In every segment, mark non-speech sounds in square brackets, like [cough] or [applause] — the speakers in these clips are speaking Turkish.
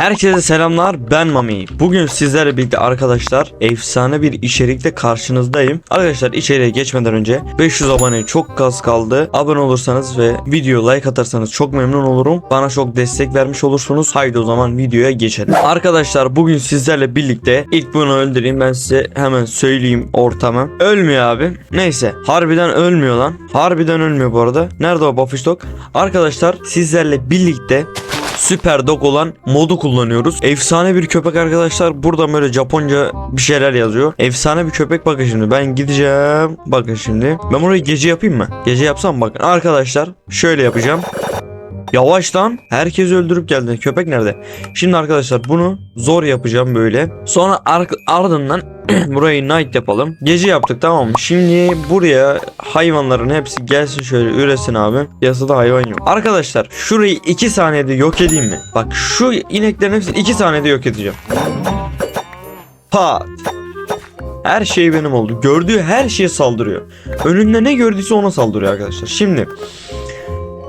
Herkese selamlar ben Mami. Bugün sizlerle birlikte arkadaşlar efsane bir içerikle karşınızdayım. Arkadaşlar içeriye geçmeden önce 500 abone çok gaz kaldı. Abone olursanız ve video like atarsanız çok memnun olurum. Bana çok destek vermiş olursunuz. Haydi o zaman videoya geçelim. Arkadaşlar bugün sizlerle birlikte ilk bunu öldüreyim ben size hemen söyleyeyim ortamı. Ölmüyor abi. Neyse harbiden ölmüyor lan. Harbiden ölmüyor bu arada. Nerede o Buffy Stock? Arkadaşlar sizlerle birlikte Süper Dog olan modu kullanıyoruz. Efsane bir köpek arkadaşlar. Burada böyle Japonca bir şeyler yazıyor. Efsane bir köpek bakın şimdi. Ben gideceğim. Bakın şimdi. Ben burayı gece yapayım mı? Gece yapsam bakın. Arkadaşlar şöyle yapacağım. Yavaş lan. Herkesi öldürüp geldi. Köpek nerede? Şimdi arkadaşlar bunu zor yapacağım böyle. Sonra ar- ardından [clears throat] burayı night yapalım. Gece yaptık tamam mı? Şimdi buraya hayvanların hepsi gelsin şöyle üresin abi. Yasada hayvan yok. Arkadaşlar şurayı 2 saniyede yok edeyim mi? Bak şu ineklerin hepsini 2 saniyede yok edeceğim. Pat. Her şey benim oldu. Gördüğü her şeye saldırıyor. Önünde ne gördüyse ona saldırıyor arkadaşlar. Şimdi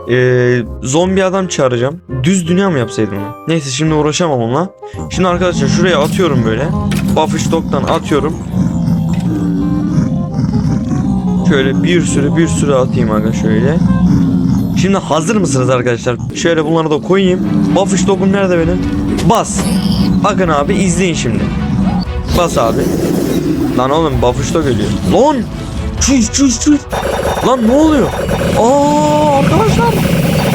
ee, zombi adam çağıracağım. Düz dünya mı yapsaydım onu? Neyse şimdi uğraşamam onunla. Şimdi arkadaşlar şuraya atıyorum böyle. Buffy Stock'tan atıyorum. Şöyle bir sürü bir sürü atayım aga şöyle. Şimdi hazır mısınız arkadaşlar? Şöyle bunları da koyayım. Buffy Stock'um nerede benim? Bas. Bakın abi izleyin şimdi. Bas abi. Lan oğlum Buffy Stock ölüyor. Lan! Çüş çüş çüş. Lan ne oluyor? Aa arkadaşlar.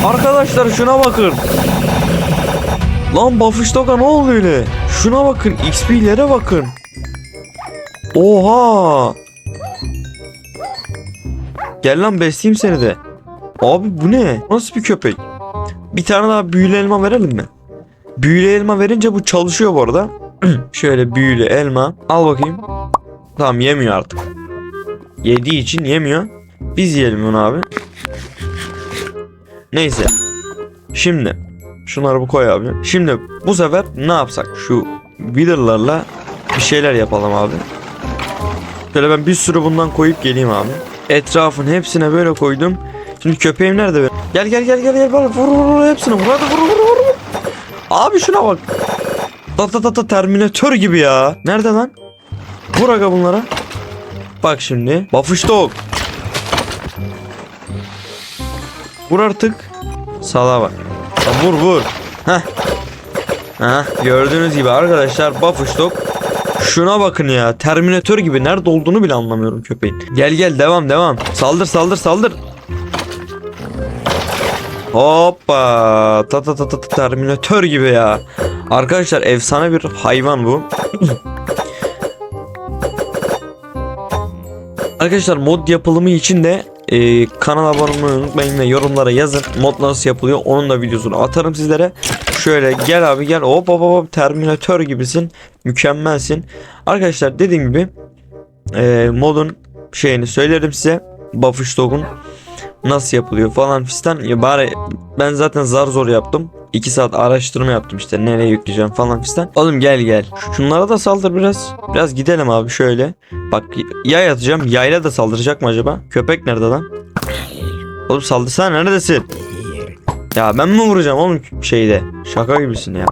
Arkadaşlar şuna bakın. Lan Buffy Stock'a ne oldu öyle? Şuna bakın. XP'lere bakın. Oha. Gel lan besleyeyim seni de. Abi bu ne? Nasıl bir köpek? Bir tane daha büyülü elma verelim mi? Büyülü elma verince bu çalışıyor bu arada. [clears throat] Şöyle büyülü elma. Al bakayım. Tamam yemiyor artık. Yediği için yemiyor. Biz yiyelim onu abi. Neyse. Şimdi şunları bu koy abi. Şimdi bu sefer ne yapsak? Şu wither'larla bir şeyler yapalım abi. Şöyle ben bir sürü bundan koyup geleyim abi. Etrafın hepsine böyle koydum. Şimdi köpeğim nerede benim? Gel gel gel gel gel vur vur vur, vur hepsine vur hadi vur vur vur. Abi şuna bak. Ta ta ta ta terminatör gibi ya. Nerede lan? Vur aga bunlara. Bak şimdi. Bafıştok. Vur artık. Sala bak. Vur vur. Heh. Heh. Gördüğünüz gibi arkadaşlar Bafıştok. Şuna bakın ya. Terminatör gibi. Nerede olduğunu bile anlamıyorum köpeğin. Gel gel devam devam. Saldır saldır saldır. Hoppa. Ta ta ta ta terminatör gibi ya. Arkadaşlar efsane bir hayvan bu. [laughs] Arkadaşlar mod yapılımı için de e, kanala abone unutmayın ve yorumlara yazın. Mod nasıl yapılıyor onun da videosunu atarım sizlere. Şöyle gel abi gel hop hop hop terminatör gibisin. Mükemmelsin. Arkadaşlar dediğim gibi e, modun şeyini söylerim size. Buffy Stock'un nasıl yapılıyor falan fistan. Ya bari ben zaten zar zor yaptım. 2 saat araştırma yaptım işte nereye yükleyeceğim falan fistan. Oğlum gel gel. Şunlara da saldır biraz. Biraz gidelim abi şöyle. Bak yay atacağım. Yayla da saldıracak mı acaba? Köpek nerede lan? Oğlum saldırsana neredesin? Ya ben mi vuracağım oğlum şeyde? Şaka gibisin ya.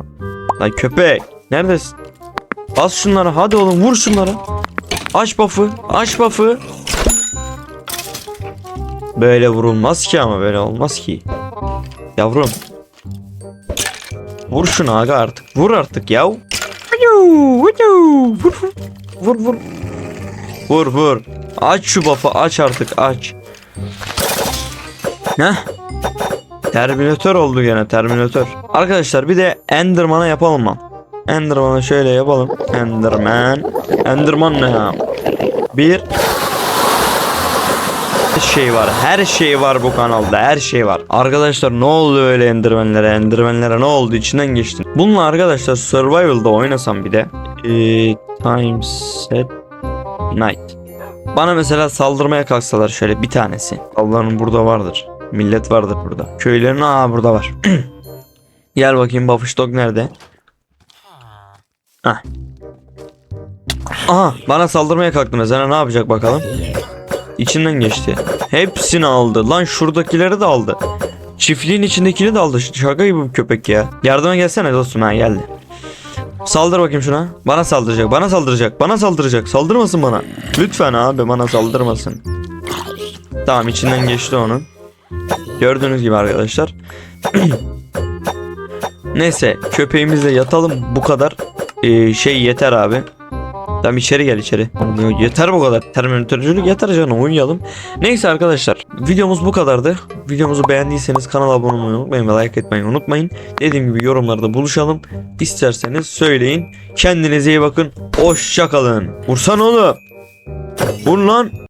Lan köpek. Neredesin? Bas şunlara hadi oğlum vur şunlara. Aç buff'ı. Aç buff'ı. Böyle vurulmaz ki ama böyle olmaz ki. Yavrum. Vur şunu aga artık. Vur artık yav. Vur vur. Vur vur. Vur. Aç şu buff'ı aç artık aç. Heh. Terminatör oldu gene Terminatör. Arkadaşlar bir de Enderman'a yapalım mı? Enderman'a şöyle yapalım. Enderman. Enderman ne ya? Bir şey var. Her şey var bu kanalda. Her şey var. Arkadaşlar ne oldu öyle endirmenlere? Endirmenlere ne oldu? İçinden geçtin. Bununla arkadaşlar survival'da oynasam bir de. Ee, time set night. Bana mesela saldırmaya kalksalar şöyle bir tanesi. Allah'ın burada vardır. Millet vardır burada. Köylerin aa burada var. [clears throat] Gel bakayım Buffy nerede? Hah. Aha bana saldırmaya kalktı mesela ne yapacak bakalım. İçinden geçti. Hepsini aldı. Lan şuradakileri de aldı. Çiftliğin içindekini de aldı. Şaka gibi bu köpek ya. Yardıma gelsene dostum ha geldi. Saldır bakayım şuna. Bana saldıracak. Bana saldıracak. Bana saldıracak. Saldırmasın bana. Lütfen abi bana saldırmasın. Tamam içinden geçti onun. Gördüğünüz gibi arkadaşlar. [clears throat] Neyse köpeğimizle yatalım. Bu kadar ee, şey yeter abi. Tamam içeri gel içeri. Yeter bu kadar. Terminatörcülük yeter canım uyuyalım. Neyse arkadaşlar videomuz bu kadardı. Videomuzu beğendiyseniz kanala abone olmayı unutmayın ve like etmeyi unutmayın. Dediğim gibi yorumlarda buluşalım. İsterseniz söyleyin. Kendinize iyi bakın. Hoşça kalın. Vursan oğlum. Vur lan.